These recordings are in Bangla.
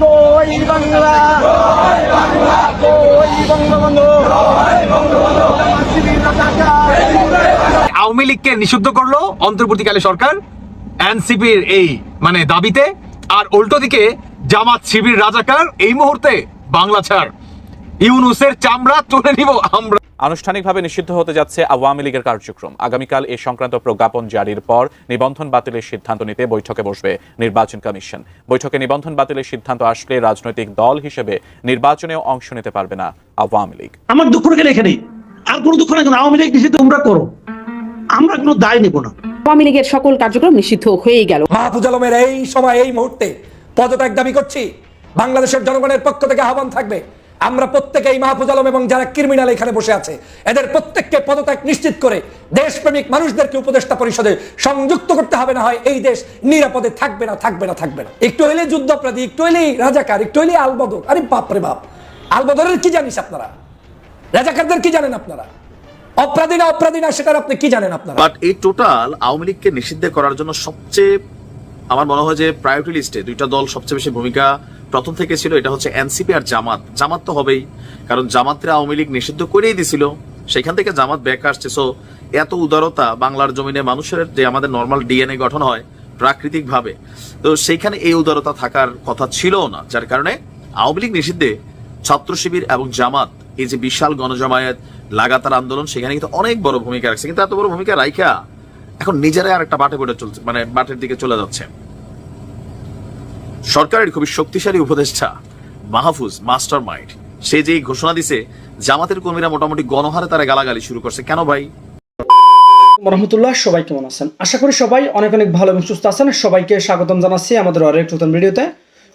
জয় বাংলা। জয় বঙ্গবন্ধু শিবির রাজাকার আওয়ামী লীগকে নিষিদ্ধ করল অন্তর্বর্তীকালে সরকার, এনসিপির এই মানে দাবিতে, আর উল্টো দিকে জামাত শিবির রাজাকার এই মুহূর্তে বাংলা ছাড়। ইউনুসের চামড়া তুলে নিব আমরা। আনুষ্ঠানিকভাবে নিষিদ্ধ হতে যাচ্ছে আওয়ামী লীগের কার্যক্রম। আগামীকাল এ সংক্রান্ত প্রজ্ঞাপন জারির পর নিবন্ধন বাতিলের সিদ্ধান্ত নিতে বৈঠকে বসবে নির্বাচন কমিশন। বৈঠকে নিবন্ধন বাতিলের সিদ্ধান্ত আসলে রাজনৈতিক দল হিসেবে নির্বাচনেও অংশ নিতে পারবে না আওয়ামী লীগ। আমার দুঃখ রেখে রেখে নেই আর কোনো দুঃখ নেই আওয়ামী লীগ নিষিদ্ধ তোমরা করো। আমরা কোনো দায় নেব না। আওয়ামী লীগের সকল কার্যক্রম নিষিদ্ধ হয়ে গেল। মাহফুজ আলমের এই সময় এই মুহূর্তে পদত্যাগ দাবি করছি। বাংলাদেশের জনগণের পক্ষ থেকে আহ্বান থাকবে আমরা প্রত্যেকেই মাহফুজ আলম এবং যারা ক্রিমিনাল এখানে বসে আছে, এদের প্রত্যেককে পদত্যাগ নিশ্চিত করে দেশপ্রেমিক মানুষদেরকে উপদেষ্টা পরিষদে সংযুক্ত করতে হবে, না হয় এই দেশ নিরাপদে থাকবে না থাকবে না থাকবে না। একটু হইলে যুদ্ধাপরাধী, একটু হইলেই রাজাকার, একটু হইলেই আলবদর। আরে বাপ রে বাপ। আলবদরের কি জানিস আপনারা? রাজাকারদের কি জানেন আপনারা? অপরাধী না অপরাধী না, সেটার আপনি কি জানেন আপনারা? বাট এই টোটাল আওয়ামী লীগকে নিষিদ্ধ করার জন্য সবচেয়ে আমার মনে হয় যে প্রায়োরিটি লিস্টে দুইটা দল সবচেয়ে বেশি ভূমিকা প্রথম থেকে ছিল এটা হচ্ছে এনসিপি আর জামাত। জামাত তো হবেই, কারণ জামাতরা আওয়ামী লীগ নিষিদ্ধ করেই দিছিল। সেখান থেকে জামাত ব্যাক আসছে। সো এত উদারতা বাংলার জমিনে মানুষের যে আমাদের নর্মাল ডিএনএ গঠন হয় প্রাকৃতিক ভাবে তো সেইখানে এই উদারতা থাকার কথা ছিল না, যার কারণে আওয়ামী লীগ নিষিদ্ধে ছাত্র শিবির এবং জামাত, এই যে বিশাল গণজমায়েত, লাগাতার আন্দোলন, সেখানে কিন্তু অনেক বড় ভূমিকা রাখছে। কিন্তু এত বড় ভূমিকা রাইখা এখন নিজেরাই আর একটা বাটে পড়ে চলছে মানে বাটের দিকে চলে যাচ্ছে। সরকারের খুবই শক্তিশালী উপদেষ্টা মাহফুজ মাস্টার মাইন্ড সে যেই ঘোষণা দিছে, জামাতের কর্মীরা মোটামুটি গণহারে তারা গালাগালি শুরু করছে। কেন ভাই? রহমতুল্লাহ, সবাই কেমন আছেন? আশা করি সবাই অনেক অনেক ভালো এবং সুস্থ আছেন। সবাইকে স্বাগতম জানাচ্ছি আমাদের আরেক নতুন ভিডিওতে।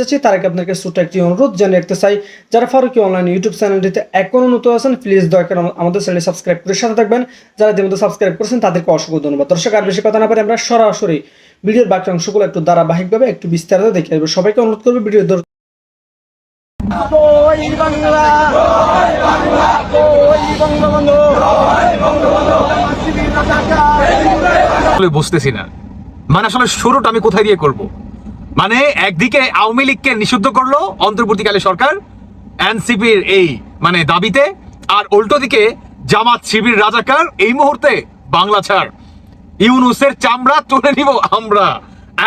যাচ্ছি তার আগে আপনাদেরকে ছোট্ট একটি অনুরোধ জানিয়ে রাখতে চাই যারা ফারুকি অনলাইন ইউটিউব চ্যানেলটিতে এখনও নতুন আছেন প্লিজ দয়া করে আমাদের চ্যানেল সাবস্ক্রাইব করে সাথে থাকবেন। যারা ইতিমধ্যে সাবস্ক্রাইব করেছেন তাদেরকে অসংখ্য ধন্যবাদ। দর্শক আর বেশি কথা না পারে আমরা সরাসরি ভিডিওর বাকি অংশগুলো একটু ধারাবাহিকভাবে একটু বিস্তারিত দেখে আসব। সবাইকে অনুরোধ করব ভিডিও বাংলা বঙ্গবন্ধু বুঝতেছি না। মানে আসলে শুরুটা আমি কোথায় দিয়ে করব? মানে একদিকে আওয়ামী লীগকে নিষিদ্ধ করল অন্তর্বর্তীকালে সরকার, এনসিপির এই মানে দাবিতে, আর উল্টো দিকে জামাত শিবির রাজাকার, এই মুহূর্তে বাংলা ছাড়। ইউনুসের চামড়া তুলে নিব আমরা।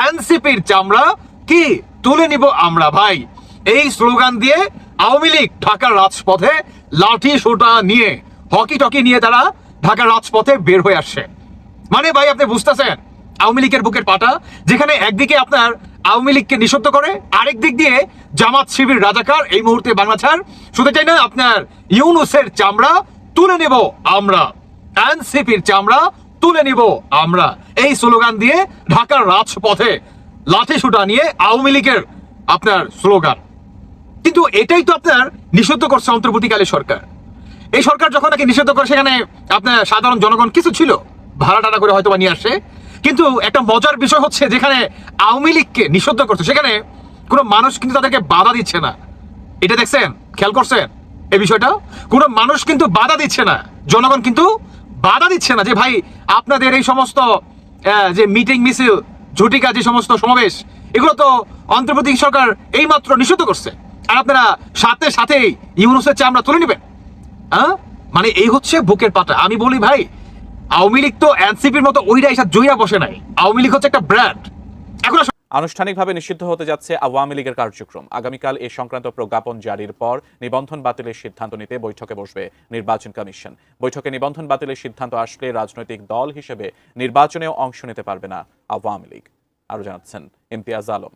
এনসিপির চামড়া কি? তুলে নিব আমরা, ভাই। এই স্লোগান দিয়ে আওয়ামী লীগ ঢাকার রাজপথে লাঠি সোটা নিয়ে, হকি টকি নিয়ে তারা ঢাকার রাজপথে বের হয়ে আসছে। মানে ভাই, আপনি বুঝতেছেন? আওয়ামী লীগের বুকের পাটা, যেখানে একদিকে আপনার আওয়ামী লীগকে নিষিদ্ধ করে। আরেক দিক দিয়ে জামাত শিবির রাজাকার, এই মুহূর্তে বাংলা ছাড়। শুধু চাই না আপনার ইউনুসের চামড়া, তুলে নেব আমরা। এনসিপির চামড়া, তুলে নিব আমরা। এই স্লোগান দিয়ে ঢাকার রাজপথে লাঠি সুটা নিয়ে আওয়ামী লীগের আপনার স্লোগান। কিন্তু এটাই তো আপনার নিষিদ্ধ করছে অন্তর্বর্তীকালে সরকার। এই সরকার যখন নাকি নিষিদ্ধ করে, সেখানে আপনার সাধারণ জনগণ কিছু ছিল, ভাড়া টাড়া করে হয়তো নিয়ে আসে। কিন্তু একটা মজার বিষয় হচ্ছে যেখানে আওয়ামী লীগকে নিষিদ্ধ করছে, সেখানে কোনো মানুষ কিন্তু তাদেরকে বাধা দিচ্ছে না। এটা দেখছেন? খেয়াল করছেন? এই বিষয়টা? কোনো মানুষ কিন্তু বাধা দিচ্ছে না। জনগণ কিন্তু বাধা দিচ্ছে না যে, ভাই, আপনাদের এই সমস্ত যে মিটিং মিছিল ঝুটিকা যে সমস্ত সমাবেশ, এগুলো তো অন্তর্বর্তী সরকার এইমাত্র নিষিদ্ধ করছে। আর আপনারা সাথে সাথেই ইউনুসের চামড়া তুলে নেবেন। হ্যাঁ মানে এই হচ্ছে বুকের পাটা আমি বলি, ভাই আওয়ামী লীগ তো এনসিপির মতো ওইটা এসব জইয়া বসে নাই। আওয়ামী লীগ হচ্ছে একটা ব্র্যান্ড এখন আনুষ্ঠানিকভাবে নিষিদ্ধ হতে যাচ্ছে আওয়ামী লীগের কার্যক্রম। আগামীকাল এ সংক্রান্ত প্রজ্ঞাপন জারির পর নিবন্ধন বাতিলের সিদ্ধান্ত নিতে বৈঠকে বসবে নির্বাচন কমিশন। বৈঠকে নিবন্ধন বাতিলের সিদ্ধান্ত আসলে রাজনৈতিক দল হিসেবে নির্বাচনেও অংশ নিতে পারবে না আওয়ামী লীগ। আরও জানাচ্ছেন ইমতিয়াজ আলম।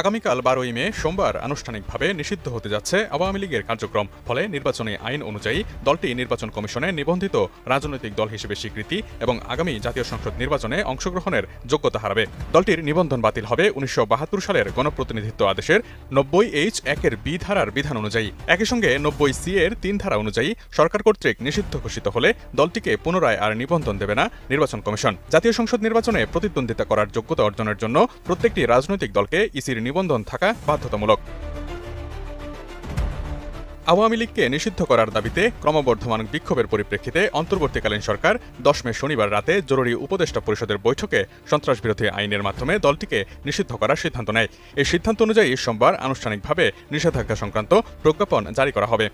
আগামীকাল বারোই মে সোমবার আনুষ্ঠানিকভাবে নিষিদ্ধ হতে যাচ্ছে আওয়ামী লীগের কার্যক্রম। ফলে নির্বাচনী আইন অনুযায়ী দলটি নির্বাচন কমিশনে নিবন্ধিত রাজনৈতিক দল হিসেবে স্বীকৃতি এবং আগামী জাতীয় সংসদ নির্বাচনে অংশগ্রহণের যোগ্যতা হারাবে। দলটির নিবন্ধন বাতিল হবে উনিশশো সালের গণপ্রতিনিধিত্ব আদেশের নব্বই এইচ একের বি ধারার বিধান অনুযায়ী। একই সঙ্গে নব্বই সি এর তিন ধারা অনুযায়ী সরকার কর্তৃক নিষিদ্ধ ঘোষিত হলে দলটিকে পুনরায় আর নিবন্ধন দেবে না নির্বাচন কমিশন। জাতীয় সংসদ নির্বাচনে প্রতিদ্বন্দ্বিতা করার যোগ্যতা অর্জনের জন্য প্রত্যেকটি রাজনৈতিক দলকে ইসির নিবন্ধন থাকা বাধ্যতামূলক। আওয়ামী লীগকে নিষিদ্ধ করার দাবিতে ক্রমবর্ধমান বিক্ষোভের পরিপ্রেক্ষিতে অন্তর্বর্তীকালীন সরকার দশ মে শনিবার রাতে জরুরি উপদেষ্টা পরিষদের বৈঠকে সন্ত্রাসবিরোধী আইনের মাধ্যমে দলটিকে নিষিদ্ধ করার সিদ্ধান্ত নেয়। এই সিদ্ধান্ত অনুযায়ী সোমবার আনুষ্ঠানিকভাবে নিষেধাজ্ঞা সংক্রান্ত প্রজ্ঞাপন জারি করা হবে।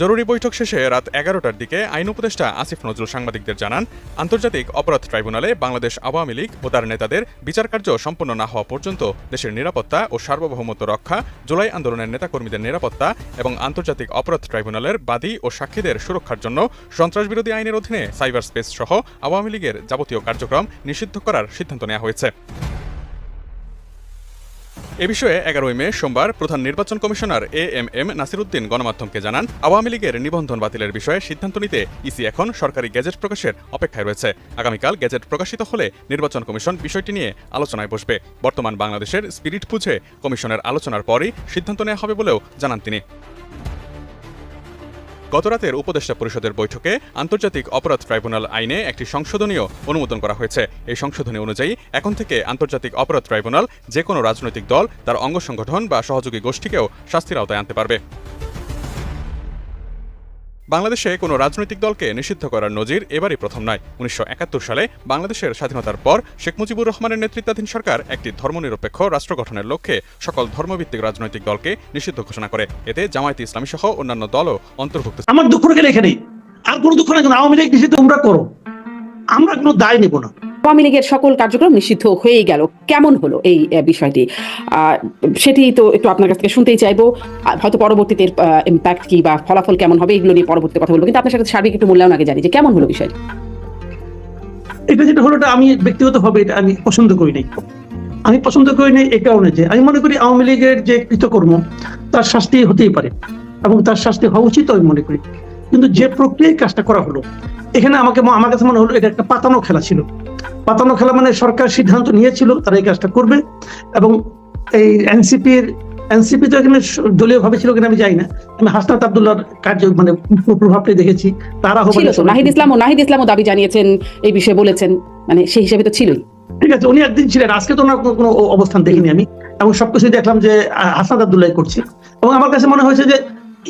জরুরি বৈঠক শেষে রাত এগারোটার দিকে আইন উপদেষ্টা আসিফ নজরুল সাংবাদিকদের জানান, আন্তর্জাতিক অপরাধ ট্রাইব্যুনালে বাংলাদেশ আওয়ামী লীগ ও তার নেতাদের বিচার কার্য সম্পন্ন না হওয়া পর্যন্ত দেশের নিরাপত্তা ও সার্বভৌমত্ব রক্ষা, জুলাই আন্দোলনের নেতাকর্মীদের নিরাপত্তা এবং আন্তর্জাতিক অপরাধ ট্রাইব্যুনালের বাদী ও সাক্ষীদের সুরক্ষার জন্য সন্ত্রাসবিরোধী আইনের অধীনে সাইবার স্পেস সহ আওয়ামী লীগের যাবতীয় কার্যক্রম নিষিদ্ধ করার সিদ্ধান্ত নেওয়া হয়েছে। এ বিষয়ে এগারোই মে সোমবার প্রধান নির্বাচন commissioner A M M Nasiruddin গণমাধ্যমকে জানান, আওয়ামী লীগের নিবন্ধন বাতিলের বিষয়ে সিদ্ধান্ত নিতে ইসি এখন সরকারি গ্যাজেট প্রকাশের অপেক্ষায় রয়েছে। আগামীকাল গ্যাজেট প্রকাশিত হলে নির্বাচন কমিশন বিষয়টি নিয়ে আলোচনায় বসবে। বর্তমান বাংলাদেশের স্পিরিট বুঝে কমিশনের আলোচনার পরই সিদ্ধান্ত নেওয়া হবে বলেও জানান তিনি। গতরাতের উপদেষ্টা পরিষদের বৈঠকে আন্তর্জাতিক অপরাধ ট্রাইব্যুনাল আইনে একটি সংশোধনীয় অনুমোদন করা হয়েছে। এই সংশোধনী অনুযায়ী, এখন থেকে আন্তর্জাতিক অপরাধ ট্রাইব্যুনাল যে কোনো রাজনৈতিক দল, তার অঙ্গ সংগঠন বা সহযোগী গোষ্ঠীকেও শাস্তির আওতায় আনতে পারবে। বাংলাদেশে কোনো রাজনৈতিক দলকে নিষিদ্ধ করার নজির এবারই প্রথম নয়। উনিশশো সালে বাংলাদেশের স্বাধীনতার পর শেখ মুজিবুর রহমানের নেতৃত্বাধীন সরকার একটি ধর্মনিরপেক্ষ রাষ্ট্র গঠনের লক্ষ্যে সকল ধর্মভিত্তিক রাজনৈতিক দলকে নিষিদ্ধ ঘোষণা করে। এতে জামায়াতে ইসলামী সহ অন্যান্য দলও অন্তর্ভুক্ত আমার দুঃখ রেখে নেই। আর কোনো দুঃখ নাই আওয়ামী লীগ নিষিদ্ধ, তোমরা করো। আমরা কোনো দায় নেব না। আওয়ামী লীগের সকল কার্যক্রম নিষিদ্ধ হয়ে গেল। কেমন হলো এই বিষয়টি? সেটি তো একটু আপনার কাছ থেকে শুনতেই চাইব। হয়তো পরবর্তীতে ইম্প্যাক্ট কি বা ফলাফল কেমন হবে এগুলো নিয়ে পরবর্তীতে কথা বলব। কিন্তু আপনার সাথে সার্বিক একটু মূল্যায়ন আগে জানি যে কেমন হলো বিষয়টি? এটা যেটা হলো আমি ব্যক্তিগতভাবে এটা আমি পছন্দ করি নাই। আমি পছন্দ করি নাই এই কারণে যে আমি মনে করি আওয়ামী লীগের যে কৃতকর্ম, তার শাস্তি হতেই পারে এবং তার শাস্তি হওয়া উচিত আমি মনে করি। কিন্তু যে প্রক্রিয়ায় কাজটা করা হলো, এখানে আমাকে আমার কাছে মনে হলো এটা একটা পাতানো খেলা ছিল। পাতানো খেলা মানে সরকার সিদ্ধান্ত নিয়েছিল তারা এই কাজটা করবে এবং এই এনসিপির এনসিপি তো এখানে স- দলীয়ভাবে ছিল কিনা আমি জানি না। আমি হাসনাত আবদুল্লাহর কার্য মানে প্রভাবটাই দেখেছি। তারা ছিল নাহিদ ইসলাম ও নাহিদ ইসলামও দাবি জানিয়েছেন এই বিষয়ে বলেছেন মানে সেই হিসেবে তো ছিলই। ঠিক আছে উনি একদিন ছিলেন আজকে তো ওনার কোনো- অবস্থান দেখিনি আমি। এবং সবকিছু দেখলাম যে হাসনাত আবদুল্লাহ করছে। এবং আমার কাছে মনে হয়েছে যে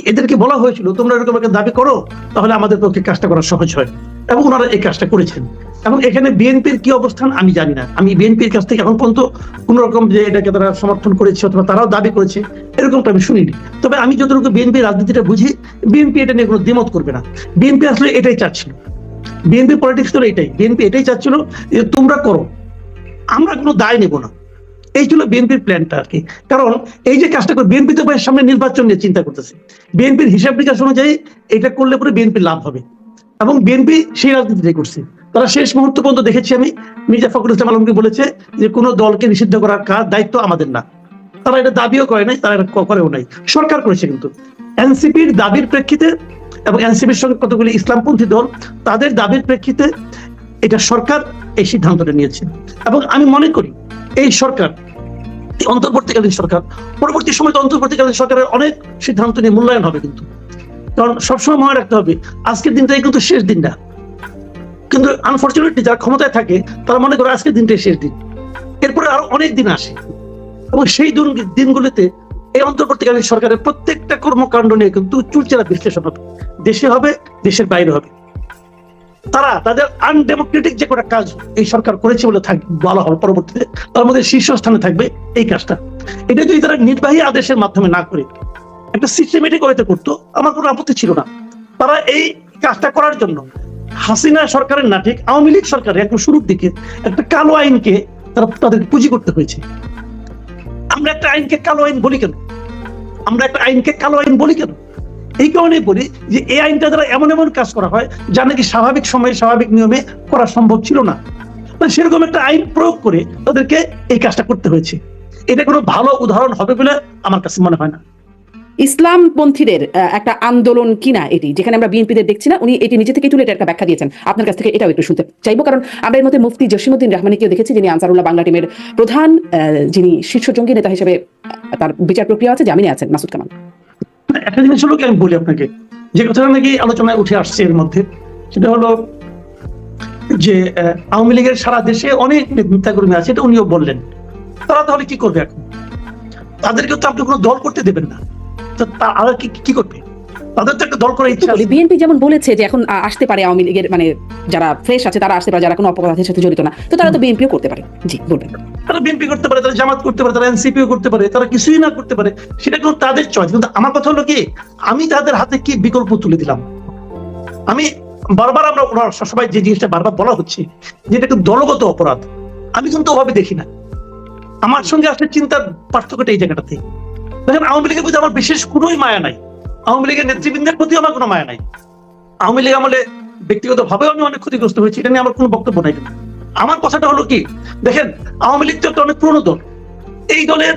এদেরকে বলা হয়েছিল তোমরা এরকম একটা দাবি করো তাহলে আমাদের পক্ষে কাজটা করা সহজ হয়। এবং ওনারা এই কাজটা করেছেন। এবং এখানে বিএনপির কি অবস্থান আমি জানি না। আমি বিএনপির কাছ থেকে এখন পর্যন্ত কোন রকম যে এটাকে তারা সমর্থন করেছে অথবা তারাও দাবি করেছে, এরকমটা আমি শুনিনি। তবে আমি যতটুকু বিএনপি রাজনীতিটা বুঝি, বিএনপি এটা নিয়ে কোনো দ্বিমত করবে না। বিএনপি আসলে এটাই চাচ্ছিল। বিএনপি পলিটিক্স তো এটাই। বিএনপি এটাই চাচ্ছিল যে তোমরা করো। আমরা কোনো দায় নেব না। এই ছিল বিএনপির প্ল্যানটা আর কি। কারণ এই যে কাজটা করে বিএনপি তো সামনে নির্বাচন নিয়ে চিন্তা করতেছে। বিএনপির হিসাব নিকাশ অনুযায়ী এটা করলে পরে বিএনপির লাভ হবে। এবং বিএনপি সেই রাজনীতিটাই করছে। তারা শেষ মুহূর্ত পর্যন্ত দেখেছি আমি, মির্জা ফখরুল ইসলাম আলমকে বলেছে যে কোনো দলকে নিষিদ্ধ করার কাজ দায়িত্ব আমাদের না। তারা এটা দাবিও করে নাই, তারা এটা করেও নাই। সরকার করেছে কিন্তু। এনসিপির দাবির প্রেক্ষিতে এবং এনসিপির সঙ্গে কতগুলি ইসলামপন্থী দল, তাদের দাবির প্রেক্ষিতে এটা সরকার এই সিদ্ধান্তটা নিয়েছে। এবং আমি মনে করি এই সরকার অন্তর্বর্তীকালীন সরকার, পরবর্তী সময় অন্তর্বর্তীকালীন সরকারের অনেক সিদ্ধান্ত নিয়ে মূল্যায়ন হবে কিন্তু। কারণ সবসময় মনে রাখতে হবে, আজকের দিনটাই কিন্তু শেষ দিন না। কিন্তু আনফর্চুনেটলি যারা ক্ষমতায় থাকে, তারা মনে করে আজকের দিনটাই শেষ দিন। এরপরে আরও অনেক দিন আসে। এবং সেই দিনগুলিতে এই অন্তর্বর্তীকালীন সরকারের প্রত্যেকটা কর্মকাণ্ড নিয়ে কিন্তু চুলচেরা বিশ্লেষণ হবে। দেশে হবে, দেশের বাইরে হবে। তারা তাদের আনডেমোক্রেটিক যে কটা কাজ এই সরকার করেছে বলে থাক বলা হবে পরবর্তীতে, তার মধ্যে শীর্ষস্থানে থাকবে এই কাজটা। এটা যদি তারা নির্বাহী আদেশের মাধ্যমে না করে একটা সিস্টেমেটিক ওয়েতে করতো, আমার কোনো আপত্তি ছিল না। তারা এই কাজটা করার জন্য হাসিনা সরকারের না, ঠিক আওয়ামী লীগ সরকারের একদম শুরুর দিকে একটা কালো আইনকে তারা তাদের পুঁজি করতে হয়েছে। আমরা একটা আইনকে কালো আইন বলি কেন? আমরা একটা আইনকে কালো আইন বলি কেন? এই কারণে বলি যে, এই আইনটা দ্বারা এমন এমন কাজ করা হয় যা নাকি স্বাভাবিক সময়ে স্বাভাবিক নিয়মে করা সম্ভব ছিল না। সেরকম একটা আইন প্রয়োগ করে তাদেরকে এই কাজটা করতে হয়েছে। এটা কোনো ভালো উদাহরণ হবে বলে আমার কাছে মনে হয় না। ইসলামপন্থীদের একটা আন্দোলন কিনা এটি, যেখানে আমরা বিএনপিদের দেখছি না, উনি এটি নিজে থেকে তুলে একটা ব্যাখ্যা দিয়েছেন। আপনার কাছ থেকে এটাও একটু শুনতে চাইব, কারণ আমরা এর মধ্যে মুফতি জসিমুদ্দিন রহমানিকেও দেখেছি, যিনি আনসারুল্লাহ বাংলা টিমের প্রধান যিনি শীর্ষ জঙ্গি নেতা হিসেবে তার বিচার প্রক্রিয়া আছে, জামিনে আছেন, মাসুদ কামাল। একটা জিনিস হলো কি, আমি বলি আপনাকে, যে কথাটা নাকি আলোচনায় উঠে আসছে এর মধ্যে, সেটা হলো যে আওয়ামী লীগের সারা দেশে অনেক নেতাকর্মী আছে, এটা উনিও বললেন। তারা তাহলে কি করবে এখন? তাদেরকে তো আপনি কোনো দল করতে দেবেন না। তো তারা কি কি করবে? তাদের তো একটা দল করার ইচ্ছা আছে। বিএনপি যেমন বলেছে যে এখন আসতে পারে আওয়ামী লীগের মানে যারা ফ্রেশ আছে তারা আসতে পারে যারা কোনো অপরাধের সাথে জড়িত না। তো তারা তো বিএনপিও করতে পারে। জি বলবেন। তারা বিএনপি করতে পারে তারা জামাত করতে পারে তারা এনসিপিও করতে পারে তারা কিছুই না করতে পারে সেটা কিন্তু তাদের চয়েস কিন্তু আমার কথা হলো কি আমি তাদের হাতে কি বিকল্প তুলে দিলাম? আমি বারবার আমরা ওনার সবাই যে জিনিসটা বারবার বলা হচ্ছে যে এটা একটা দলগত অপরাধ। আমি কিন্তু ওভাবে দেখি না। আমার সঙ্গে আসলে চিন্তার পার্থক্যটা এই জায়গাটাতে। দেখেন, আওয়ামী লীগের প্রতি আমার বিশেষ কোনোই মায়া নাই। আওয়ামী লীগের নেতৃবৃন্দের প্রতি আমার কোনো মায়া নাই। আওয়ামী লীগ আমলে ব্যক্তিগত ভাবেও আমি অনেক ক্ষতিগ্রস্ত হয়েছি, এটা নিয়ে আমার কোনো বক্তব্য নাই। কিন্তু আমার কথাটা হলো কি, দেখেন, আওয়ামী লীগ তো একটা অনেক পুরনো দল। এই দলের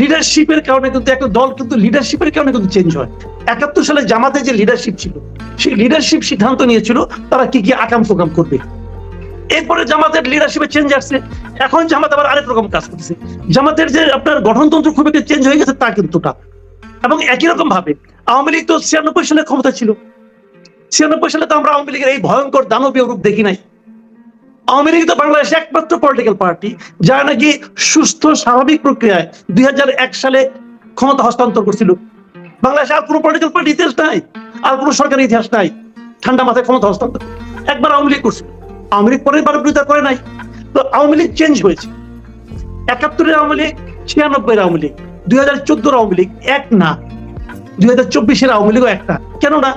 লিডারশিপের কারণে কিন্তু একটা দল কিন্তু লিডারশিপের কারণে কিন্তু চেঞ্জ হয়। একাত্তর সালে জামাতে যে লিডারশিপ ছিল, সেই লিডারশিপ সিদ্ধান্ত নিয়েছিল, তারা কি কি আকাম প্রোগ্রাম করবে। এরপরে জামাতের লিডারশিপে চেঞ্জ আসছে। এখন জামাত আবার আরেক রকম কাজ করছে জামাতের যে আপনার গঠনতন্ত্র খুব একটা চেঞ্জ হয়ে গেছে, তা কিন্তু না। এবং একই রকম ভাবে আওয়ামী লীগ তো ছিয়ানব্বই সালে ক্ষমতা ছিল। ছিয়ানব্বই সালে তো আমরা আওয়ামী লীগের এই ভয়ঙ্কর দানবীয় রূপ দেখি নাই। আওয়ামী লীগ তো বাংলাদেশে একমাত্র পলিটিক্যাল পার্টি যারা নাকি সুস্থ, স্বাভাবিক প্রক্রিয়ায় দুই হাজার এক সালে ক্ষমতা হস্তান্তর করছিল। বাংলাদেশে আর কোনো পলিটিক্যাল পার্টি ইতিহাস নাই, আর কোনো সরকারি ইতিহাস নাই। ঠান্ডা মাথায় ক্ষমতা হস্তান্তর। একবার আওয়ামী লীগ করছিল। আওয়ামী লীগ পরের বার বিরোধিতা করে নাই। তো আওয়ামী লীগ চেঞ্জ হয়েছে। একাত্তরের আওয়ামী লীগ ছিয়ানব্বই আওয়ামী লীগ, দুই হাজার চোদ্দোর আওয়ামী লীগ এক না। দুই হাজার চব্বিশের আওয়ামী লীগও কেন না?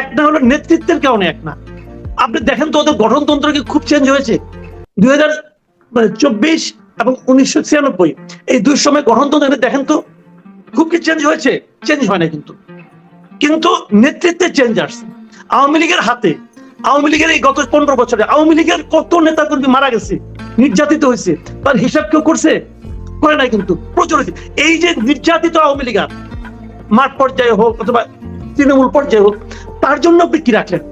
এক না হলো নেতৃত্বের কারণে এক না। আপনি দেখেন তো ওদের গঠনতন্ত্র কি খুব চেঞ্জ হয়েছে। দুই হাজার চব্বিশ এবং উনিশশো ছিয়ানব্বই, এই দুই সময় গঠনতন্ত্র দেখেন তো খুব কি চেঞ্জ হয়েছে? চেঞ্জ হয় না কিন্তু। কিন্তু নেতৃত্বে চেঞ্জ আসছে। আওয়ামী লীগের হাতে আওয়ামী লীগের এই গত পনেরো বছরে আওয়ামী লীগের কত নেতা কর্মী মারা গেছে, নির্যাতিত হয়েছে, তার হিসাব কেউ করছে? করে নাই কিন্তু, প্রচুর এই যে নির্যাতিত আওয়ামী লীগ মাঠ পর্যায়ে হোক অথবা তৃণমূল পর্যায়ে হোক, তার জন্য আপনি কি রাখলেন?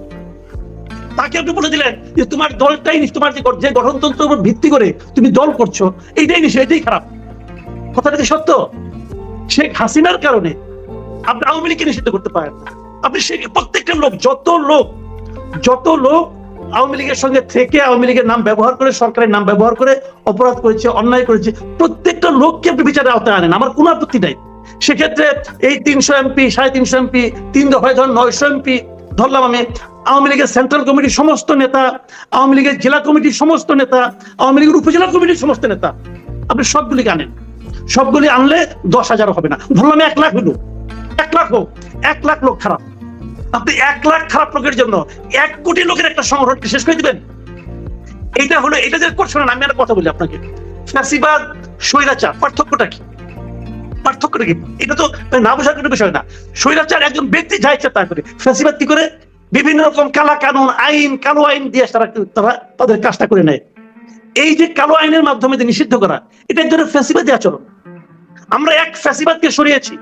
তাকে আপনি বলে দিলেন যে তোমার দলটাই তোমার যে যে গঠনতন্ত্রের উপর ভিত্তি করে তুমি দল করছ, এইটাই নিশ্চয় এটাই খারাপ। কথাটা কি সত্য? শেখ হাসিনার কারণে আপনি আওয়ামী লীগকে নিষিদ্ধ করতে পারেন আপনি সে প্রত্যেকটা লোক, যত লোক যত লোক আওয়ামী লীগের সঙ্গে থেকে আওয়ামী লীগের নাম ব্যবহার করে, সরকারের নাম ব্যবহার করে অপরাধ করেছে, অন্যায় করেছে, প্রত্যেকটা লোককে আপনি বিচারের আওতায় আনেন। আমার কোনো আপত্তি নাই। সেক্ষেত্রে এই তিনশো এমপি, সাড়ে তিনশো এমপি, তিন দফায় ধর নয়শো এমপি ধরলাম আমি। আওয়ামী লীগের সেন্ট্রাল কমিটির সমস্ত নেতা, আওয়ামী লীগের জেলা কমিটির সমস্ত নেতা, আওয়ামী লীগের উপজেলা কমিটির সমস্ত নেতা, আপনি সবগুলিকে আনেন। সবগুলি আনলে দশ হাজার হবে না। ধরলাম এক লাখ হলো। এক লাখ হোক, এক লাখ লোক খারাপ। আপনি এক লাখ খারাপ লোকের জন্য এক কোটি লোকের একটা সংগঠনকে শেষ করে দিবেন। এইটা হলো এটা যে করছেন আমি একটা কথা বলি আপনাকে। ফ্যাসিবাদ, স্বৈরাচার, পার্থক্যটা কি? পার্থক্যটা কি? এটা তো না বোঝার কোনো বিষয় না। স্বৈরাচার, একজন ব্যক্তি যা ইচ্ছা তা করে। ফ্যাসিবাদ কি করে? বিভিন্ন রকম কালা কানুন, আইন, কালো আইন দিয়ে তারা তারা তাদের কাজটা করে নেয়। এই যে কালো আইনের মাধ্যমে নিষিদ্ধ করা এটা এক ফ্যাসিবাদী আচরণ। আমরা এক ফ্যাসিবাদকে সরিয়েছি।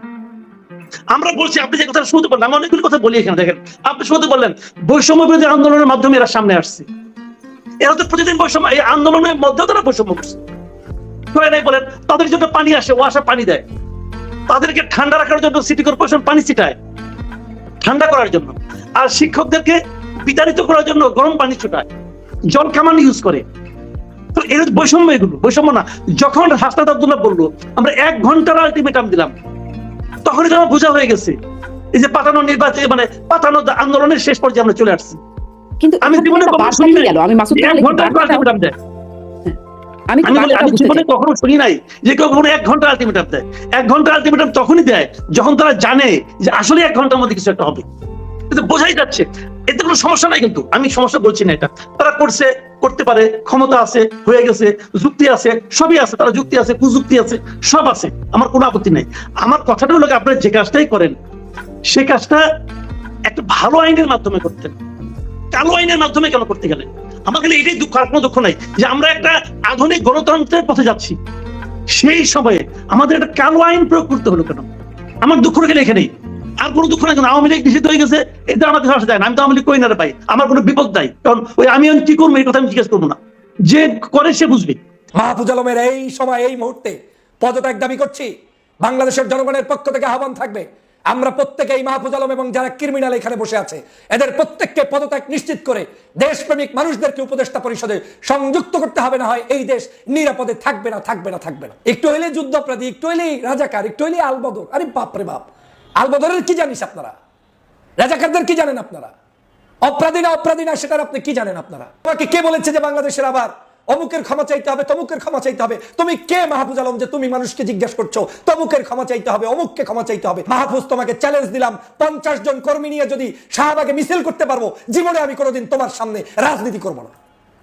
আমরা বলছি, আপনি যে কথা শুনতে বললেন আমি অনেকগুলো কথা বলি এখানে, দেখেন। আপনি শুনতে বললেন বৈষম্য বিরোধী আন্দোলনের মাধ্যমে এরা সামনে আসছে। এরা তো প্রতিদিন বৈষম্য, এই আন্দোলনের মধ্যেও তারা বৈষম্য করছে। বলেন, তাদের জন্য পানি আসে পানি দেয়। তাদেরকে ঠান্ডা রাখার জন্য সিটি কর্পোরেশন পানি ছিটায়, ঠান্ডা করার জন্য। আর শিক্ষকদেরকে বিতাড়িত করার জন্য গরম পানি ছুটায়, জল ইউজ করে। তো এর বৈষম্য এগুলো, বৈষম্য না। যখন হাসনাত আব্দুল্লাহ বলল, আমরা এক ঘণ্টার আলটিমেটাম দিলাম। তখনই তো আমার বোঝা হয়ে গেছে। এই যে পাতানো নির্বাচন মানে পাতানো আন্দোলনের শেষ পর্যায়ে আমরা চলে আসছি। কিন্তু আমি জীবনে আমি মাসুদ যে এক কামাল একটু ঘণ্টার বার্তাটা- আলটিমেটাম দেয়। আমি আমি বলি বার্তাটা আমি বুঝতে জীবনে কখনো শুনি নাই যে কেউ কখনো এক ঘণ্টা আলটিমেটাম দেয়। এক ঘণ্টা আলটিমেটাম তখনই দেয় যখন তারা জানে যে আসলে এক ঘণ্টার মধ্যে কিছু একটা হবে। কিন্তু বোঝাই যাচ্ছে এতে কোনো সমস্যা নাই কিন্তু। আমি সমস্যা বলছি না এটা। তারা করছে করতে পারে, ক্ষমতা আছে, হয়ে গেছে, যুক্তি আছে, সবই আছে, তারা যুক্তি আছে, কুযুক্তি আছে, সব আছে, আমার কোনো আপত্তি নাই। আমার কথাটা হলো আপনারা যে কাজটাই করেন, সে কাজটা একটা ভালো আইনের মাধ্যমে করতেন। কালো আইনের মাধ্যমে কেন করতে গেলেন? আমার খালি এটাই দুঃখ, আর কোনো দুঃখ নাই যে আমরা একটা আধুনিক গণতন্ত্রের পথে যাচ্ছি। সেই সময়ে আমাদের একটা কালো আইন প্রয়োগ করতে হলো কেন? আমার দুঃখ গেলে এখানেই আর কোনো দুঃখ নাই আওয়ামী লীগ নিষিদ্ধ হয়ে গেছে এটা আমাকে সমস্যা দেয় না। আমি তো আওয়ামী লীগ করি ভাই? আমার কোনো বিপদ নাই। কারণ ওই আমি কি করব, এই কথা আমি জিজ্ঞেস করব না। যে করে সে বুঝবে। মাহফুজ আলমের এই সময়, এই মুহূর্তে পদত্যাগ দাবি করছি। বাংলাদেশের জনগণের পক্ষ থেকে আহ্বান থাকবে, আমরা প্রত্যেকে এই মাহফুজ আলম এবং যারা ক্রিমিনাল এখানে বসে আছে, এদের প্রত্যেককে পদত্যাগ নিশ্চিত করে দেশপ্রেমিক মানুষদেরকে উপদেষ্টা পরিষদে সংযুক্ত করতে হবে, না হয় এই দেশ নিরাপদে থাকবে না থাকবে না থাকবে না। একটু হলে যুদ্ধপ্রাধী, একটু হলেই রাজাকার, একটু হলেই আলবদর। আরে বাপ রে বাপ। আলবদরের কি জানিস আপনারা? রাজাকারদের কি জানেন আপনারা? অপরাধী না অপরাধী না, সেটার আপনি কি জানেন আপনারা? তোমাকে কে বলেছে যে বাংলাদেশের আবার অমুকের ক্ষমা চাইতে হবে, তমুকের ক্ষমা চাইতে হবে? তুমি কে মাহফুজ আলম যে তুমি মানুষকে জিজ্ঞেস করছ? তমুকের ক্ষমা চাইতে হবে, অমুককে ক্ষমা চাইতে হবে। মাহফুজ, তোমাকে চ্যালেঞ্জ দিলাম। পঞ্চাশ জন কর্মী নিয়ে যদি শাহবাগে মিছিল করতে পারব, জীবনে আমি কোনোদিন তোমার সামনে রাজনীতি করব না।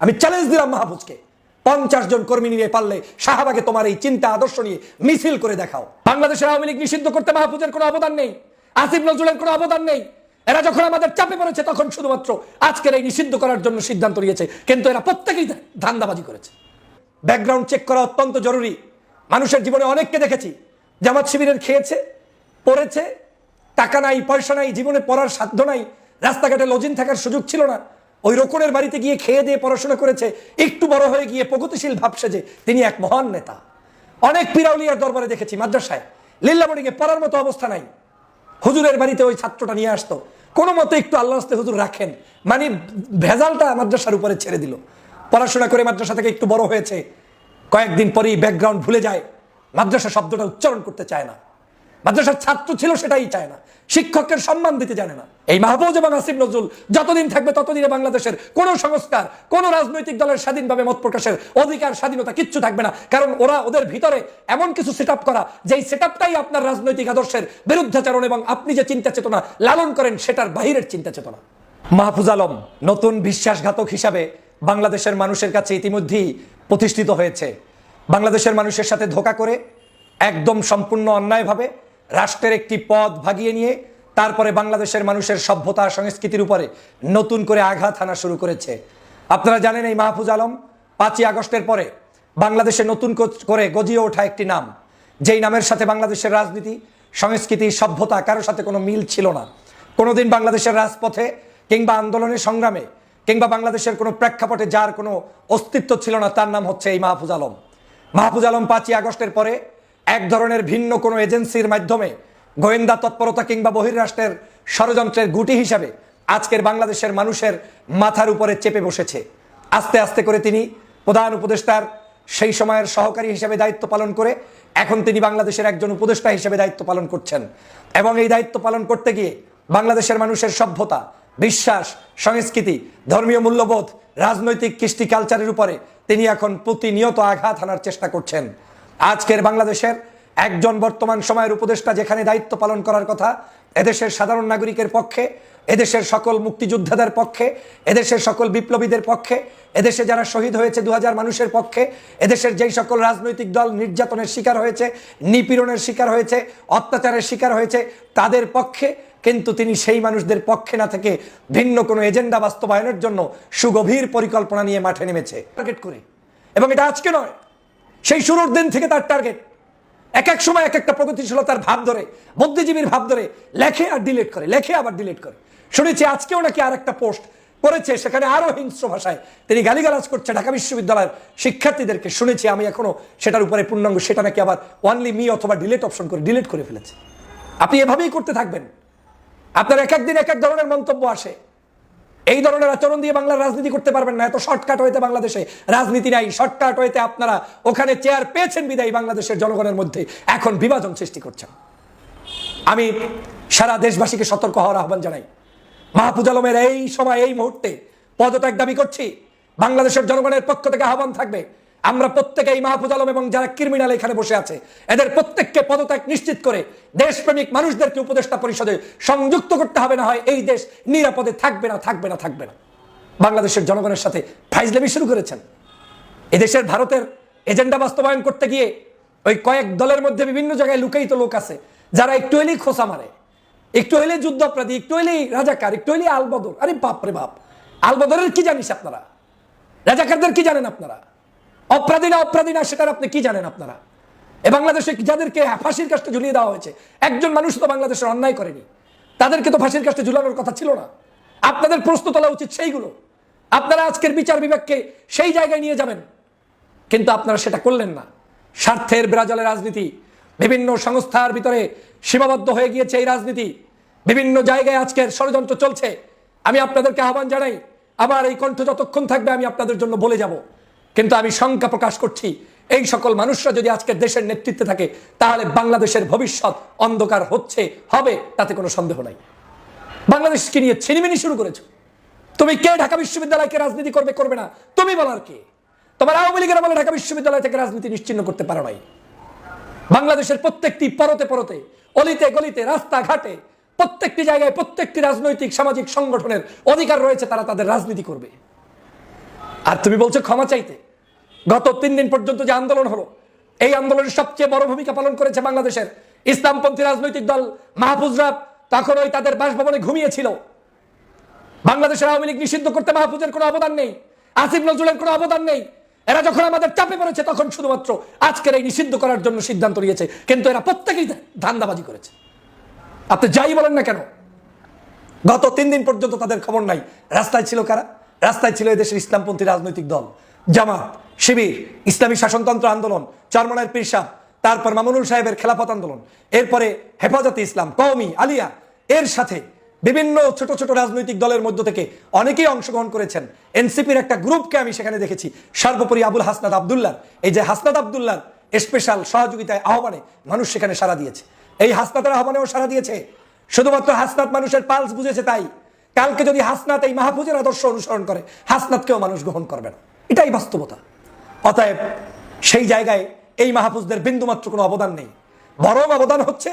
আমি চ্যালেঞ্জ দিলাম মাহফুজকে। পঞ্চাশ জন কর্মী নিয়ে পারলে শাহবাগে তোমার এই চিন্তা আদর্শ নিয়ে মিছিল করে দেখাও। বাংলাদেশের আওয়ামী লীগ নিষিদ্ধ করতে মাহফুজের কোনো অবদান নেই, আসিফ নজরুলের কোনো অবদান নেই। এরা যখন আমাদের চাপে পড়েছে, তখন শুধুমাত্র আজকের এই নিষিদ্ধ করার জন্য সিদ্ধান্ত নিয়েছে, কিন্তু এরা প্রত্যেকেই ধান্দাবাজি করেছে। ব্যাকগ্রাউন্ড চেক করা অত্যন্ত জরুরি। মানুষের জীবনে অনেককে দেখেছি, জামাত শিবিরের খেয়েছে, পড়েছে, টাকা নাই, পয়সা নাই, জীবনে পড়ার সাধ্য নাই, রাস্তাঘাটে লজিন থাকার সুযোগ ছিল না। ওই রোকনের বাড়িতে গিয়ে খেয়ে দিয়ে পড়াশোনা করেছে, একটু বড় হয়ে গিয়ে প্রগতিশীল ভাবছে যে তিনি এক মহান নেতা। অনেক পিরাউলিয়ার দরবারে দেখেছি, মাদ্রাসায়। লিল্লামণিকে পড়ার মতো অবস্থা নাই। হুজুরের বাড়িতে ওই ছাত্রটা নিয়ে আসতো। কোনো মতে একটু আল্লাহ হস্তে হুজুর রাখেন। মানে ভেজালটা মাদ্রাসার উপরে ছেড়ে দিল। পড়াশোনা করে মাদ্রাসা থেকে একটু বড় হয়েছে। কয়েকদিন পরেই ব্যাকগ্রাউন্ড ভুলে যায়। মাদ্রাসা শব্দটা উচ্চারণ করতে চায় না। মাদ্রাসার ছাত্র ছিল সেটাই চায় না। শিক্ষকের সম্মান দিতে জানে না। এই মাহবুজ এবং আসিফ নজরুল যতদিন থাকবে ততদিনে বাংলাদেশের কোন সংস্কার, কোন রাজনৈতিক দলের স্বাধীনভাবে মত প্রকাশের অধিকার, স্বাধীনতা কিচ্ছু থাকবে না। কারণ ওরা ওদের ভিতরে এমন কিছু সেট করা, যেই সেট আপনার রাজনৈতিক আদর্শের বিরুদ্ধাচরণ এবং আপনি যে চিন্তা চেতনা লালন করেন, সেটার বাহিরের চিন্তা চেতনা। মাহফুজ আলম নতুন বিশ্বাসঘাতক হিসাবে বাংলাদেশের মানুষের কাছে ইতিমধ্যেই প্রতিষ্ঠিত হয়েছে। বাংলাদেশের মানুষের সাথে ধোকা করে, একদম সম্পূর্ণ অন্যায়ভাবে রাষ্ট্রের একটি পদ ভাগিয়ে নিয়ে তারপরে বাংলাদেশের মানুষের সভ্যতা, সংস্কৃতির উপরে নতুন করে আঘাত হানা শুরু করেছে। আপনারা জানেন এই মাহফুজ আলম পাঁচই আগস্টের পরে বাংলাদেশে নতুন করে গজিয়ে ওঠা একটি নাম। যেই নামের সাথে বাংলাদেশের রাজনীতি, সংস্কৃতি, সভ্যতা কারোর সাথে কোনো মিল ছিল না। কোনোদিন বাংলাদেশের রাজপথে কিংবা আন্দোলনের সংগ্রামে কিংবা বাংলাদেশের কোনো প্রেক্ষাপটে যার কোনো অস্তিত্ব ছিল না, তার নাম হচ্ছে এই মাহফুজ আলম। মাহফুজ আলম পাঁচই আগস্টের পরে এক ধরনের ভিন্ন কোনো এজেন্সির মাধ্যমে গোয়েন্দা তৎপরতা কিংবা বহির্রাষ্ট্রের ষড়যন্ত্রের গুটি হিসাবে আজকের বাংলাদেশের মানুষের মাথার উপরে চেপে বসেছে। আস্তে আস্তে করে তিনি প্রধান উপদেষ্টার সেই সময়ের সহকারী হিসেবে দায়িত্ব পালন করে এখন তিনি বাংলাদেশের একজন উপদেষ্টা হিসেবে দায়িত্ব পালন করছেন। এবং এই দায়িত্ব পালন করতে গিয়ে বাংলাদেশের মানুষের সভ্যতা, বিশ্বাস, সংস্কৃতি, ধর্মীয় মূল্যবোধ, রাজনৈতিক কৃষ্টি কালচারের উপরে তিনি এখন প্রতিনিয়ত আঘাত হানার চেষ্টা করছেন। আজকের বাংলাদেশের একজন বর্তমান সময়ের উপদেষ্টা যেখানে দায়িত্ব পালন করার কথা, এদেশের সাধারণ নাগরিকের পক্ষে, এদেশের সকল মুক্তিযোদ্ধাদের পক্ষে, এদেশের সকল বিপ্লবীদের পক্ষে, এদেশে যারা শহীদ হয়েছে দু হাজার মানুষের পক্ষে, এদেশের যেই সকল রাজনৈতিক দল নির্যাতনের শিকার হয়েছে, নিপীড়নের শিকার হয়েছে, অত্যাচারের শিকার হয়েছে, তাদের পক্ষে, কিন্তু তিনি সেই মানুষদের পক্ষে না থেকে ভিন্ন কোনো এজেন্ডা বাস্তবায়নের জন্য সুগভীর পরিকল্পনা নিয়ে মাঠে নেমেছে। টার্গেট করে। এবং এটা আজকে নয় সেই শুরুর দিন থেকে তার টার্গেট এক এক সময় এক একটা প্রগতিশীলতার ভাব ধরে, বুদ্ধিজীবীর ভাব ধরে, লেখে আর ডিলিট করে, লেখে আবার ডিলিট করে। শুনেছি আজকেও নাকি আর একটা পোস্ট করেছে, সেখানে আরও হিংস্র ভাষায়। তিনি গালিগালাজ করছে ঢাকা বিশ্ববিদ্যালয়ের শিক্ষার্থীদেরকে। শুনেছি আমি এখনও সেটার উপরে পূর্ণাঙ্গ, সেটা নাকি আবার ওয়ানলি মি অথবা ডিলিট অপশন করে ডিলিট করে ফেলেছে। আপনি এভাবেই করতে থাকবেন। আপনার এক একদিন এক এক ধরনের মন্তব্য আসে। এই ধরনের আচরণ দিয়ে বাংলার রাজনীতি করতে পারবেন না। এত শর্টকাট হইতে বাংলাদেশে। রাজনীতি নাই শর্টকাট হইতে আপনারা। ওখানে চেয়ার পেয়েছেন বিদায়ী বাংলাদেশের জনগণের মধ্যে। এখন বিভাজন সৃষ্টি করছেন। আমি সারা দেশবাসীকে সতর্ক হওয়ার আহ্বান জানাই। মাহফুজ আলমের এই সময়, এই মুহূর্তে পদত্যাগ দাবি করছি। বাংলাদেশের জনগণের পক্ষ থেকে আহ্বান থাকবে। আমরা প্রত্যেকে এই মাহফুজ আলম এবং যারা ক্রিমিনাল এখানে বসে আছে, এদের প্রত্যেককে পদত্যাগ নিশ্চিত করে দেশপ্রেমিক মানুষদেরকে উপদেষ্টা পরিষদে সংযুক্ত করতে হবে, না হয় এই দেশ নিরাপদে থাকবে না থাকবে না থাকবে না। বাংলাদেশের জনগণের সাথে ফাইজলামি শুরু করেছেন। এদেশের ভারতের এজেন্ডা বাস্তবায়ন করতে গিয়ে ওই কয়েক দলের মধ্যে বিভিন্ন জায়গায় লুকায়িত লোক আছে, যারা একটু হলেই খোসা মারে, একটু হলেই যুদ্ধপ্রাধী, একটু হলেই রাজাকার, একটু হলেই আলবদর। আরে বাপ রে বাপ, আলবদরের কি জানিস আপনারা? রাজাকারদের কি জানেন আপনারা? অপরাধী না অপরাধী না, সেটার আপনি কি জানেন আপনারা? এ বাংলাদেশে যাদেরকে ফাঁসির কাজটা ঝুলিয়ে দেওয়া হয়েছে, একজন মানুষ তো বাংলাদেশের অন্যায় করেনি। তাদেরকে তো ফাঁসির কাজটা ঝুলানোর কথা ছিল না। আপনাদের প্রশ্ন তোলা উচিত সেইগুলো। আপনারা আজকের বিচার বিভাগকে সেই জায়গায় নিয়ে যাবেন। কিন্তু আপনারা সেটা করলেন না। স্বার্থের বিরাজলে রাজনীতি, বিভিন্ন সংস্থার ভিতরে সীমাবদ্ধ হয়ে গিয়েছে এই রাজনীতি। বিভিন্ন জায়গায় আজকের ষড়যন্ত্র চলছে। আমি আপনাদেরকে আহ্বান জানাই, আমার এই কণ্ঠ যতক্ষণ থাকবে আমি আপনাদের জন্য বলে যাব। কিন্তু আমি শঙ্কা প্রকাশ করছি, এই সকল মানুষরা যদি আজকের দেশের নেতৃত্বে থাকে, তাহলে বাংলাদেশের ভবিষ্যৎ অন্ধকার হচ্ছে, হবে, তাতে কোনো সন্দেহ নাই। বাংলাদেশকে নিয়ে ছিনিমিনি শুরু করেছ। তুমি কে ঢাকা বিশ্ববিদ্যালয়কে রাজনীতি করবে করবে না? তুমি বলার কে? তোমার আওয়ামী লীগের বলে ঢাকা বিশ্ববিদ্যালয় থেকে রাজনীতি নিশ্চিন্ন করতে পারো নাই। বাংলাদেশের প্রত্যেকটি পরতে পরতে, অলিতে গলিতে, রাস্তাঘাটে, প্রত্যেকটি জায়গায় প্রত্যেকটি রাজনৈতিক, সামাজিক সংগঠনের অধিকার রয়েছে, তারা তাদের রাজনীতি করবে। আর তুমি বলছো ক্ষমা চাইতে। গত তিন দিন পর্যন্ত যে আন্দোলন হলো, এই আন্দোলনের সবচেয়ে বড় ভূমিকা পালন করেছে বাংলাদেশের ইসলামপন্থী রাজনৈতিক দল মাহফুজরা তখন ওই তাদের বাসভবনে ঘুমিয়েছিল। বাংলাদেশের আওয়ামী লীগ নিষিদ্ধ করতে মাহফুজের কোনো অবদান নেই, আসিফ নজরুলের কোনো অবদান নেই। এরা যখন আমাদের চাপে পড়েছে, তখন শুধুমাত্র আজকের এই নিষিদ্ধ করার জন্য সিদ্ধান্ত নিয়েছে। কিন্তু এরা প্রত্যেকেই ধান্দাবাজি করেছে। আপনি যাই বলেন না কেন, গত তিন দিন পর্যন্ত তাদের খবর নাই। রাস্তায় ছিল কারা? রাস্তায় ছিল এদেশের ইসলামপন্থী রাজনৈতিক দল। জামাত, শিবির, ইসলামী শাসনতন্ত্র আন্দোলন চরমনায়ের পীরসাহ তারপর মামুনুল সাহেবের খেলাফত আন্দোলন, এরপরে হেফাজতে ইসলাম, কওমি, আলিয়া, এর সাথে বিভিন্ন ছোট ছোট রাজনৈতিক দলের মধ্য থেকে অনেকেই অংশগ্রহণ করেছেন। এনসিপির একটা গ্রুপকে আমি সেখানে দেখেছি, সর্বোপরি আবুল হাসনাদ আবদুল্লাহ এই যে হাসনাদ আবদুল্লাহ স্পেশাল সহযোগিতায় আহ্বানে মানুষ সেখানে সারা দিয়েছে। এই হাসনাতের আহ্বানেও সারা দিয়েছে। শুধুমাত্র হাসনাত মানুষের পালস বুঝেছে তাই। কালকে যদি হাসনাত এই মাহফুজের আদর্শ অনুসরণ করে, হাসনাতকেও মানুষ গ্রহণ করবে না। এটাই বাস্তবতা। অতএব সেই জায়গায় এই মাহফুজদের বিন্দুমাত্র কোনো অবদান নেই। বরং অবদান হচ্ছে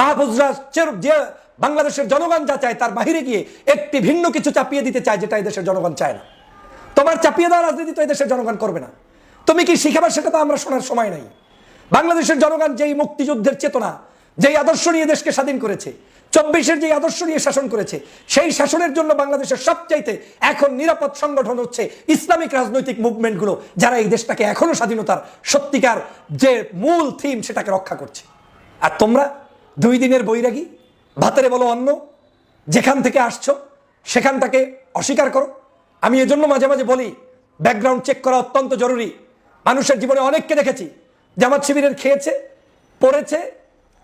মাহফুজরা যে বাংলাদেশের জনগণ যা চায় তার বাহিরে গিয়ে একটি ভিন্ন কিছু চাপিয়ে দিতে চায় যেটা দেশের জনগণ চায় না। তোমার চাপিয়ে দেওয়া রাজনীতি তো দেশের জনগণ করবে না। তুমি কি শিখাবার সেটা তো আমরা শোনার সময় নাই। বাংলাদেশের জনগণ যেই মুক্তিযুদ্ধের চেতনা, যেই আদর্শ নিয়ে দেশকে স্বাধীন করেছে চব্বিশের যে আদর্শ নিয়ে শাসন করেছে, সেই শাসনের জন্য বাংলাদেশের সবচাইতে এখন নিরাপদ সংগঠন হচ্ছে ইসলামিক রাজনৈতিক মুভমেন্টগুলো, যারা এই দেশটাকে এখনও স্বাধীনতার সত্যিকার যে মূল থিম সেটাকে রক্ষা করছে। আর তোমরা, দুই দিনের বৈরাগী, ভাতেরে বলো অন্য যেখান থেকে আসছো, সেখানটাকে অস্বীকার করো। আমি এজন্য মাঝে মাঝে বলি, ব্যাকগ্রাউন্ড চেক করা অত্যন্ত জরুরি। মানুষের জীবনে অনেককে দেখেছি, জামাত শিবিরের খেয়েছে, পড়েছে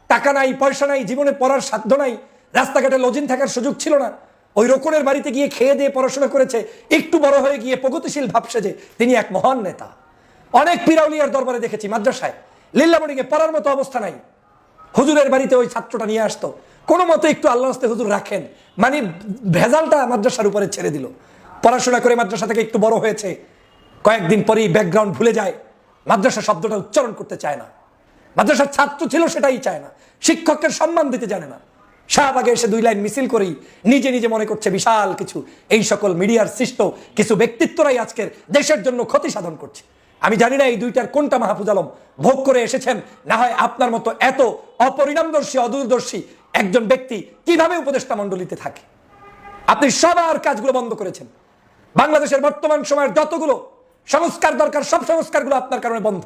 টাকা নাই, পয়সা নাই, জীবনে পড়ার সাধ্য নাই, রাস্তাঘাটে লজিন থাকার সুযোগ ছিল না। ওই রোকনের বাড়িতে গিয়ে খেয়ে দিয়ে পড়াশোনা করেছে, একটু বড় হয়ে গিয়ে প্রগতিশীল ভাবছে যে তিনি এক মহান নেতা। অনেক পিরাউলিয়ার দরবারে দেখেছি, মাদ্রাসায়। লিল্লামণিকে পড়ার মতো অবস্থা নাই। হুজুরের বাড়িতে ওই ছাত্রটা নিয়ে আসতো। কোনো মতো একটু আল্লাহ হস্তে হুজুর রাখেন। মানে ভেজালটা মাদ্রাসার উপরে ছেড়ে দিল। পড়াশোনা করে মাদ্রাসা থেকে একটু বড় হয়েছে। কয়েকদিন পরেই ব্যাকগ্রাউন্ড ভুলে যায়। মাদ্রাসা শব্দটা উচ্চারণ করতে চায় না। মাদ্রাসার ছাত্র ছিল সেটাই চায় না। শিক্ষকের সম্মান দিতে জানে না। শাহবাগে এসে দুই লাইন মিছিল করেই নিজে নিজে মনে করছে বিশাল কিছু। এই সকল মিডিয়ার সৃষ্ট কিছু ব্যক্তিত্বরাই আজকের দেশের জন্য ক্ষতি সাধন করছে। আমি জানি না এই দুইটার কোনটা মাহফুজ আলম ভোগ করে এসেছেন। না হয় আপনার মতো এত অপরিণামদর্শী, অদূরদর্শী একজন ব্যক্তি কীভাবে উপদেষ্টা মণ্ডলীতে থাকে? আপনি সবার কাজগুলো বন্ধ করেছেন। বাংলাদেশের বর্তমান সময়ের যতগুলো সংস্কার দরকার, সব সংস্কারগুলো আপনার কারণে বন্ধ।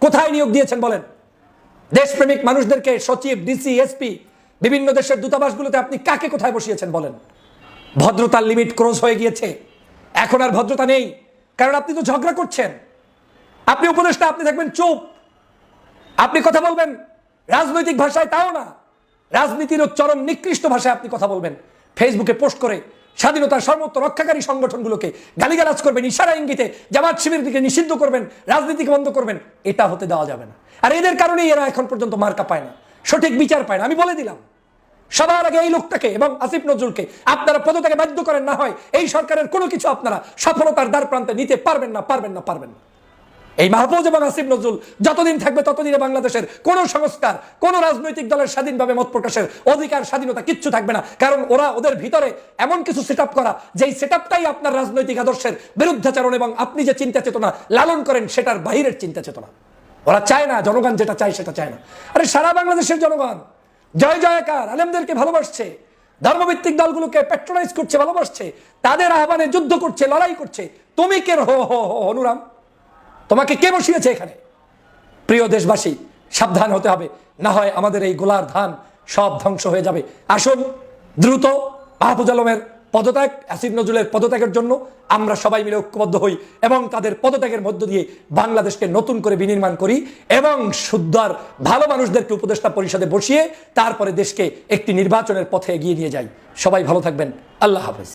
কোথায় নিয়োগ দিয়েছেন বলেন? দেশপ্রেমিক মানুষদেরকে সচিব, ডিসি, এসপি, বিভিন্ন দেশের দূতাবাসগুলোতে আপনি কাকে কোথায় বসিয়েছেন বলেন? ভদ্রতার লিমিট ক্রস হয়ে গিয়েছে। এখন আর ভদ্রতা নেই, কারণ আপনি তো ঝগড়া করছেন। আপনি উপদেশটা আপনি থাকবেন চুপ। আপনি কথা বলবেন রাজনৈতিক ভাষায়, তাও না। রাজনীতির চরম নিকৃষ্ট ভাষায় আপনি কথা বলবেন। ফেসবুকে পোস্ট করে স্বাধীনতার সর্বত্র রক্ষাকারী সংগঠনগুলোকে গালিগালাজ করবেন, ইশারা ইঙ্গিতে, জামাত শিবির দিকে নিষিদ্ধ করবেন, রাজনীতিকে বন্ধ করবেন, এটা হতে দেওয়া যাবে না। আর এদের কারণেই এরা এখন পর্যন্ত মার্কা পায় না, সঠিক বিচার পায় না। আমি বলে দিলাম, সবার আগে এই লোকটাকে এবং আসিফ নজরুলকে আপনারা পদত্যাগে বাধ্য করেন, না হয় এই সরকারের কোনো কিছু আপনারা সফলতার দ্বার প্রান্তে নিতে পারবেন না পারবেন না পারবেন না। এই মাহফুজ এবং আসিফ নজরুল যতদিন থাকবে ততদিনে বাংলাদেশের কোন সংস্কার, কোন রাজনৈতিক দলের স্বাধীনভাবে মত প্রকাশের অধিকার, স্বাধীনতা কিচ্ছু থাকবে না। কারণ ওরা ওদের ভিতরে এমন কিছু সেট করা, যেই সেট আপনার রাজনৈতিক আদর্শের বিরুদ্ধাচরণ এবং আপনি যে চিন্তা চেতনা লালন করেন, সেটার বাহিরের চিন্তা চেতনা। ওরা চায় না, জনগণ যেটা চায় সেটা চায় না। আরে সারা বাংলাদেশের জনগণ, জয় জয়কার, আলেমদেরকে ভালোবাসছে, ধর্মভিত্তিক দলগুলোকে প্যাট্রোনাইজ করছে, ভালোবাসছে, তাদের আহ্বানে যুদ্ধ করছে, লড়াই করছে। তুমি কে হো হো হো, অনুরাম। তোমাকে কে বসিয়েছে এখানে? প্রিয় দেশবাসী, সাবধান হতে হবে। না হয় আমাদের এই গোলার ধান সব ধ্বংস হয়ে যাবে। আসুন দ্রুত মাহফুজ আলমের পদত্যাগ অ্যাসিড নজরুলের পদত্যাগের জন্য আমরা সবাই মিলে ঐক্যবদ্ধ হই এবং তাদের পদত্যাগের মধ্য দিয়ে বাংলাদেশকে নতুন করে বিনির্মাণ করি এবং শুদ্ধার ভালো মানুষদেরকে উপদেষ্টা পরিষদে বসিয়ে তারপরে দেশকে একটি নির্বাচনের পথে এগিয়ে নিয়ে যাই। সবাই ভালো থাকবেন। আল্লাহ হাফেজ।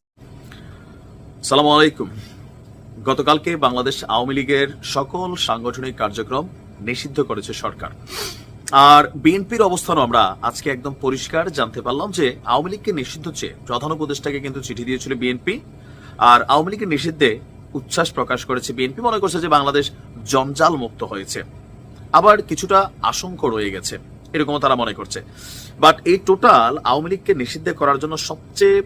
সালাম আলাইকুম। গতকালকে বাংলাদেশ আওয়ামী লীগের সকল সাংগঠনিক কার্যক্রম নিষিদ্ধ করেছে সরকার। আর বিএনপির অবস্থানও আমরা আজকে একদম পরিষ্কার জানতে পারলাম যে আওয়ামী লীগকে নিষিদ্ধ চেয়ে প্রধান উপদেষ্টাকে কিন্তু চিঠি দিয়েছিল বিএনপি। আর আওয়ামী লীগের নিষিদ্ধে উচ্ছ্বাস প্রকাশ করেছে বিএনপি। মনে করছে যে বাংলাদেশ জঞ্জাল মুক্ত হয়েছে। আবার কিছুটা আশঙ্ক রয়ে গেছে, এরকমও তারা মনে করছে। বাট এই টোটাল আওয়ামী লীগকে নিষিদ্ধ করার জন্য সবচেয়ে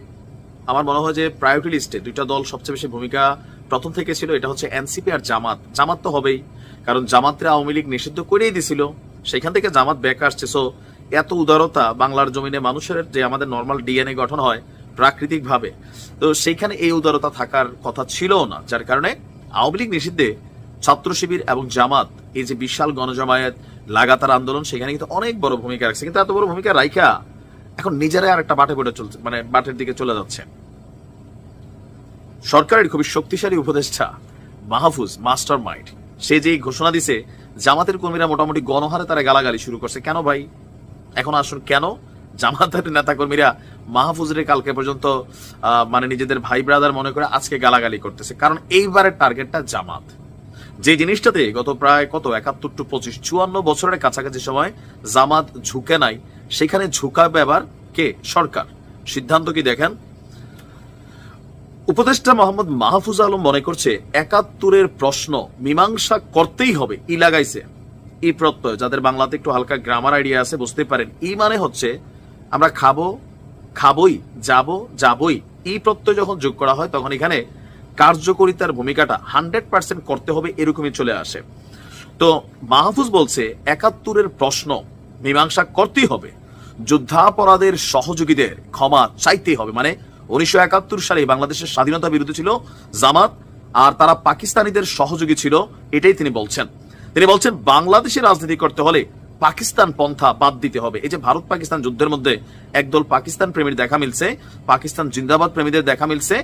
আমার মনে হয় যে প্রায়োরিটি লিস্টে দুইটা দল সবচেয়ে বেশি ভূমিকা প্রথম থেকে ছিল এটা হচ্ছে এনসিপি আর জামাত। জামাত তো হবেই, কারণ জামাতরে আওয়ামী লীগ নিষিদ্ধ করেই দিছিল। সেখান থেকে জামাত ব্যাক আসছে। সো এত উদারতা বাংলার জমিনে মানুষের যে আমাদের নর্মাল ডিএনএ গঠন হয় প্রাকৃতিক ভাবে তো সেইখানে এই উদারতা থাকার কথা ছিল না, যার কারণে আওয়ামী লীগ নিষিদ্ধে ছাত্র শিবির এবং জামাত, এই যে বিশাল গণজমায়েত, লাগাতার আন্দোলন, সেখানে কিন্তু অনেক বড় ভূমিকা রাখছে। কিন্তু এত বড় ভূমিকা রাইখা এখন নিজেরাই আর একটা বাটে পড়ে চলছে মানে বাটের দিকে চলে যাচ্ছে। সরকারের খুবই শক্তিশালী উপদেষ্টা মাহফুজ মাস্টার মাইন্ড সে যে ঘোষণা দিছে, জামাতের কর্মীরা মোটামুটি গণহারে তারা গালাগালি শুরু করছে। কেন ভাই? এখন আসুন, কেন? জামাতের নেতা কর্মীরা মাহফুজের কালকে পর্যন্ত মানে নিজেদের ভাই ব্রাদার মনে করে আজকে গালাগালি করতেছে। কারণ এইবারের টার্গেটটা জামাত। যে জিনিসটাতে গত প্রায় কত? একাত্তর টু পঁচিশ, চুয়ান্ন বছরের কাছাকাছি সময় জামাত ঝুঁকে নাই। সেখানে ঝুঁকাবে আবার কে? সরকার। সিদ্ধান্ত কি দেখেন? উপদেষ্টা মোহাম্মদ মাহফুজ আলম মনে করছে একাত্তরের প্রশ্ন মীমাংসা করতেই হবে, ই লাগাইছে। ই প্রত্যয়, যাদের বাংলাতে একটু হালকা গ্রামার আইডিয়া আছে, বুঝতে পারেন। ই মানে হচ্ছে আমরা খাব, খাবই, যাব, যাবই। ই প্রত্যয় যখন যোগ করা হয়, তখন এখানে কার্যকরিতার ভূমিকাটা হান্ড্রেড পার্সেন্ট করতে হবে, এরকমই চলে আসে। তো মাহফুজ বলছে, একাত্তরের প্রশ্ন মীমাংসা করতেই হবে। যুদ্ধাপরাধের সহযোগীদের ক্ষমা চাইতেই হবে মানে উনিশশো একাত্তর সালে বাংলাদেশের স্বাধীনতা বিরোধী ছিল জামাত, আর তারা পাকিস্তানিদের সহযোগী ছিল, এটাই তিনি বলছেন। তিনি বলছেন, বাংলাদেশে রাজনীতি করতে হলে পাকিস্তান পন্থা বাদ দিতে হবে। এই যে ভারত পাকিস্তান যুদ্ধের মধ্যে একদল পাকিস্তান প্রেমীর দেখা মিলছে, পাকিস্তান জিন্দাবাদ প্রেমীদের দেখা মিলছে,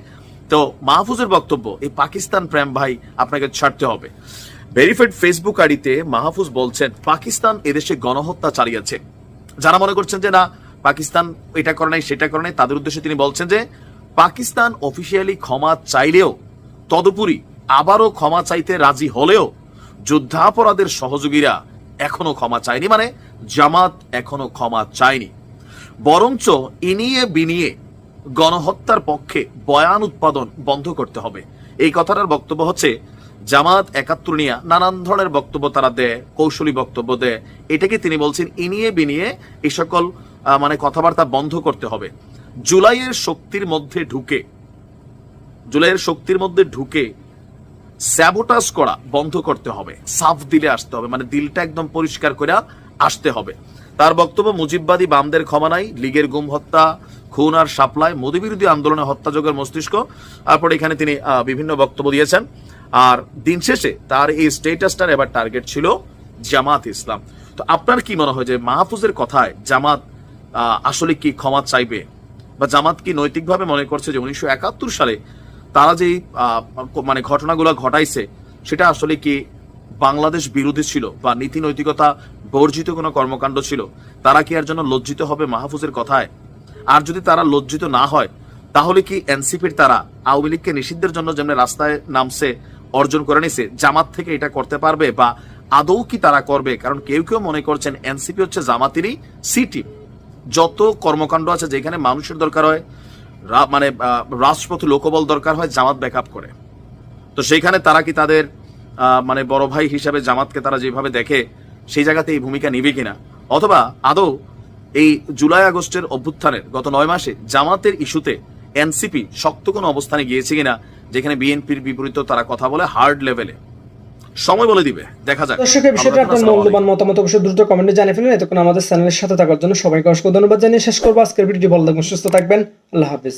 তো মাহফুজের বক্তব্য, এই পাকিস্তান প্রেম ভাই আপনাকে ছাড়তে হবে। ভেরিফাইড ফেসবুক আইডিতে মাহফুজ বলছেন, পাকিস্তান এদেশে গণহত্যা চালিয়েছে। যারা মনে করছেন যে না পাকিস্তান এটা করে নাই, সেটা করে নাই। তাদের উদ্দেশ্যে তিনি বলছেন যে, পাকিস্তান অফিসিয়ালি ক্ষমা চাইলেও তদুপরি আবারও ক্ষমা চাইতে রাজি হলেও যুদ্ধাপরাধের সহযোগীরা এখনও ক্ষমা চায়নি মানে জামাত এখনও ক্ষমা চায়নি। বরঞ্চ ইনিয়ে বিনিয়ে গণহত্যার পক্ষে বয়ান উৎপাদন বন্ধ করতে হবে। এই কথাটার বক্তব্য হচ্ছে, জামাত একাত্তর নিয়ে নানান ধরনের বক্তব্য তারা দেয়, কৌশলী বক্তব্য দেয়। এটাকে তিনি বলছেন ইনিয়ে বিনিয়ে এই সকল মানে কথাবার্তা বন্ধ করতে হবে। জুলাইয়ের শক্তির মধ্যে ঢুকে, জুলাইয়ের শক্তির মধ্যে ঢুকে স্যাবোটাজ করা বন্ধ করতে হবে, সাফ দিলে আসতে হবে মানে দিলটা একদম পরিষ্কার করে আসতে হবে। তার বক্তব্য, মুজিববাদী বামদের ক্ষমা নাই, লীগের গুম হত্যা, খুন আর সাপ্লাই মোদী বিরোধী আন্দোলনে হত্যাযোগের মস্তিষ্ক। তারপর এখানে তিনি বিভিন্ন বক্তব্য দিয়েছেন। আর দিন শেষে তার এই স্টেটাসটার এবার টার্গেট ছিল জামাত ইসলাম। তো আপনার কি মনে হয় যে মাহফুজের কথায় জামাত আসলে কি ক্ষমা চাইবে? বা জামাত কি নৈতিকভাবে মনে করছে যে উনিশশো একাত্তর সালে তারা যে আহ, মানে ঘটনাগুলো ঘটাইছে সেটা আসলে কি বাংলাদেশ বিরোধী ছিল বা নীতি নৈতিকতা বর্জিত কোনো কর্মকাণ্ড ছিল? তারা কি আর জন্য লজ্জিত হবে মাহফুজের কথায়? আর যদি তারা লজ্জিত না হয় তাহলে কি এনসিপির তারা আওয়ামী লীগকে নিষিদ্ধের জন্য যেমন রাস্তায় নামছে অর্জন করে নিছে জামাত থেকে এটা করতে পারবে বা আদৌ কি তারা করবে? কারণ কেউ কেউ মনে করছেন এনসিপি হচ্ছে জামাতেরই সি টিম। যত কর্মকাণ্ড আছে যেখানে মানুষের দরকার হয় মানে রাজপথ লোকবল দরকার হয়, জামাত ব্যাকআপ করে। তো সেইখানে তারা কি তাদের মানে বড় ভাই হিসাবে জামাতকে তারা যেভাবে দেখে, সেই জায়গাতে এই ভূমিকা নিবে কিনা? অথবা আদৌ এই জুলাই আগস্টের অভ্যুত্থানের গত নয় মাসে জামাতের ইস্যুতে এনসিপি শক্ত কোনো অবস্থানে গিয়েছে কিনা, যেখানে বিএনপির বিপরীত তারা কথা বলে হার্ড লেভেলে? সময় বলে দিবে দেখা যাক। দর্শকের বিষয়টা আপনার মূল্যবান মতামত অবশ্যই দ্রুত কমেন্টে জানিয়ে ফেলুন। এতক্ষণ আমাদের চ্যানেলের সাথে থাকার জন্য সবাইকে অসংখ্য ধন্যবাদ জানিয়ে শেষ করব। আজকের ভিডিওটি ভালো থাকবেন সুস্থ থাকবেন। আল্লাহ হাফিজ।